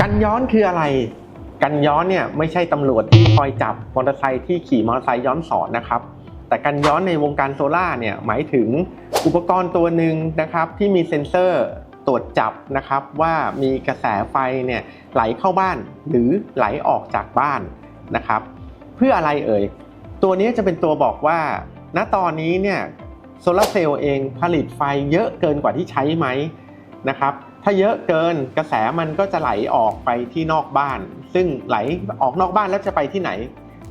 กันย้อนคืออะไร กันย้อนเนี่ยไม่ใช่ตำรวจที่คอยจับมอเตอร์ไซค์ที่ขี่มอเตอร์ไซค์ย้อนสอนนะครับ แต่กันย้อนในวงการโซล่าเนี่ยหมายถึงอุปกรณ์ตัวหนึ่งนะครับที่มีเซ็นเซอร์ตรวจจับนะครับว่ามีกระแสไฟเนี่ยไหลเข้าบ้านหรือไหลออกจากบ้านนะครับ เพื่ออะไรเอ่ย ตัวนี้จะเป็นตัวบอกว่า ณตอนนี้เนี่ยโซลาเซลล์เองผลิตไฟเยอะเกินกว่าที่ใช้ไหมนะครับ ถ้าเยอะเกินกระแสมันก็จะไหลออกไปที่นอกบ้าน ซึ่งไหลออกนอกบ้านแล้วจะไปที่ไหน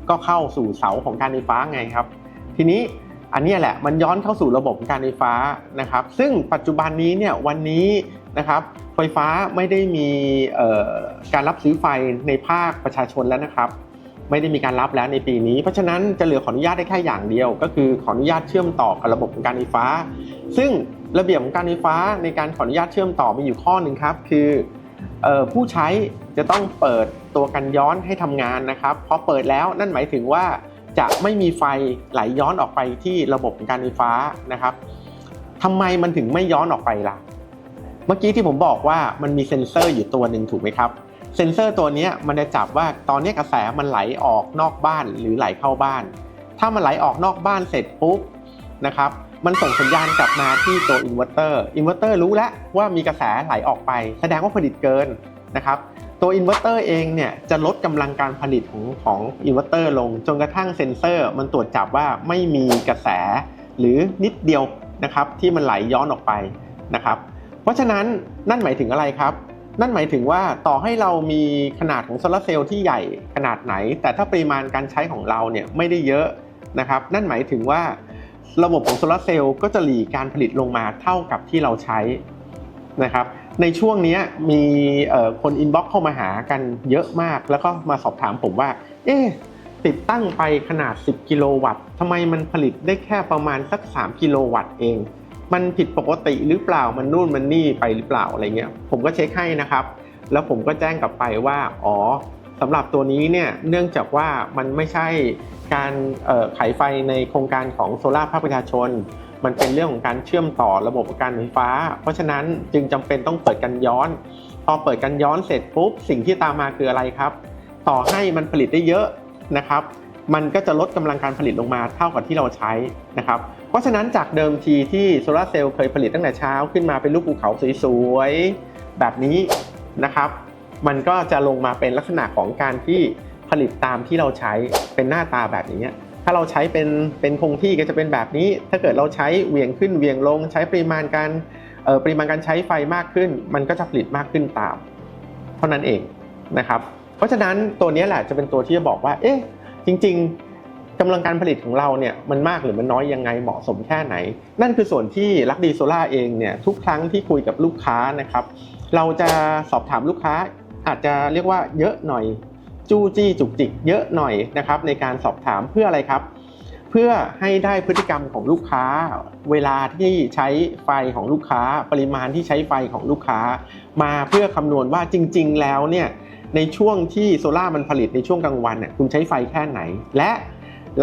ก็เข้าสู่เสาของการไฟฟ้าไงครับ ทีนี้อันนี้แหละมันย้อนเข้าสู่ระบบการไฟฟ้านะครับ ซึ่งปัจจุบันนี้เนี่ยวันนี้นะครับไฟฟ้าไม่ได้มีการรับซื้อไฟในภาคประชาชนแล้วนะครับ ไม่ได้มีการรับแล้วในปีนี้ เพราะฉะนั้นจะเหลือขออนุญาตได้แค่อย่างเดียว ก็คือขออนุญาตเชื่อมต่อกับระบบการไฟฟ้า ซึ่งระเบียบของการไฟฟ้าในการขออนุญาตเชื่อมต่อมีอยู่ข้อหนึ่งครับคืออผู้ใช้จะต้องเปิดตัวกันย้อนให้ทำงานนะครับพอเปิดแล้วนั่นหมายถึงว่าจะไม่มีไฟไหลย้อนออกไปที่ระบบของการไฟฟ้านะครับทำไมมันถึงไม่ย้อนออกไปล่ะ เมื่อกี้ที่ผมบอกว่ามันมีเซ็นเซอร์อยู่ตัวหนึ่งถูกไหมครับ เซ็นเซอร์ตัวนี้มันจะจับว่าตอนนี้กระแสมันไหลออกนอกบ้านหรือไหลเข้าบ้าน ถ้ามันไหลออกนอกบ้านเสร็จปุ๊บนะครับ มันส่งสัญญาณกลับมาที่ตัวอินเวอร์เตอร์อินเวอร์เตอร์รู้แล้วว่ามีกระแสไหลออกไป แสดงว่าผลิตเกินนะครับตัวอินเวอร์เตอร์เองเนี่ยจะลดกำลังการผลิตของของอินเวอร์เตอร์ลง จนกระทั่งเซ็นเซอร์ มันตรวจจับว่าไม่มีกระแสหรือนิดเดียวนะครับที่มันไหลย้อนออกไปนะครับเพราะฉะนั้นนั่นหมายถึงอะไรครับ นั่นหมายถึงว่าต่อให้เรามีขนาดของโซลาร์เซลล์ที่ใหญ่ขนาดไหน แต่ถ้าปริมาณการใช้ของเราเนี่ยไม่ได้เยอะนะครับนั่นหมายถึงว่า ระบบของโซลาร์เซลล์ก็จะหลีกการผลิตลงมาเท่ากับที่เราใช้นะครับในช่วงนี้มีคนอินบ็อกเข้ามาหากันเยอะมาก แล้วก็มาสอบถามผมว่า เอ๊ติดตั้งไปขนาด 10 กิโลวัตต์ทำไมมันผลิตได้แค่ประมาณสัก 3 กิโลวัตต์เอง มันผิดปกติหรือเปล่ามันนู่นมันนี่ไปหรือเปล่าอะไรเงี้ยผมก็เช็คให้นะครับ แล้วผมก็แจ้งกลับไปว่า อ๋อ สำหรับตัวนี้เนี่ยเนื่องจากว่ามันไม่ใช่การเอ่อขายไฟในโครงการของโซลาร์ภาคประชาชน มันเป็นเรื่องของการเชื่อมต่อระบบการไฟฟ้า เพราะฉะนั้นจึงจำเป็นต้องเปิดกันย้อน พอเปิดกันย้อนเสร็จปุ๊บสิ่งที่ตามมาคืออะไรครับ ต่อให้มันผลิตได้เยอะนะครับ มันก็จะลดกำลังการผลิตลงมาเท่ากับที่เราใช้นะครับ เพราะฉะนั้นจากเดิมทีที่โซลาร์เซลล์เคยผลิตตั้งแต่เช้าขึ้นมาเป็นรูปภูเขาสวยๆแบบนี้นะครับ มันก็จะลงมาเป็นลักษณะของการที่ผลิตตามที่เราใช้เป็นหน้าตาแบบนี้ ถ้าเราใช้เป็นเป็นคงที่ก็จะเป็นแบบนี้ ถ้าเกิดเราใช้เวียงขึ้นเวียงลง ใช้ปริมาณการปริมาณการใช้ไฟมากขึ้น มันก็จะผลิตมากขึ้นตาม เท่านั้นเองนะครับ เพราะฉะนั้นตัวนี้แหละจะเป็นตัวที่จะบอกว่า เอ๊ะ จริง ๆกำลังการผลิตของเราเนี่ยมันมากหรือมันน้อยยังไงเหมาะสมแค่ไหน นั่นคือส่วนที่ลักดีโซล่าเองเนี่ยทุกครั้งที่คุยกับลูกค้านะครับ เราจะสอบถามลูกค้า อาจจะเรียกว่าเยอะหน่อยจู้จี้จุกจิกเยอะหน่อยนะครับในการสอบถามเพื่ออะไรครับ เพื่อให้ได้พฤติกรรมของลูกค้า เวลาที่ใช้ไฟของลูกค้า ปริมาณที่ใช้ไฟของลูกค้า มาเพื่อคำนวณว่าจริง ๆ แล้วเนี่ยในช่วงที่โซล่าร์มันผลิตในช่วงกลางวันเนี่ยคุณใช้ไฟแค่ไหน และ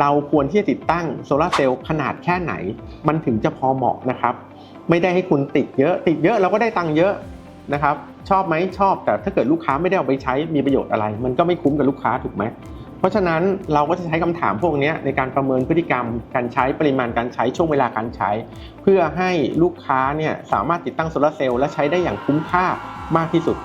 เราควรที่จะติดตั้งโซลาร์เซลล์ขนาดแค่ไหน มันถึงจะพอเหมาะนะครับ ไม่ได้ให้คุณติดเยอะ ติดเยอะเราก็ได้ตังค์เยอะ นะครับชอบไหมชอบแต่ถ้าเกิดลูกค้าไม่ได้เอาไปใช้มีประโยชน์อะไร มันก็ไม่คุ้มกับลูกค้าถูกไหมเพราะฉะนั้นเราก็จะใช้คำถามพวกนี้ในการประเมินพฤติกรรม การใช้ปริมาณการใช้ช่วงเวลาการใช้ เพื่อให้ลูกค้าเนี่ยสามารถติดตั้งโซลาร์เซลล์และใช้ได้อย่างคุ้มค่ามากที่สุด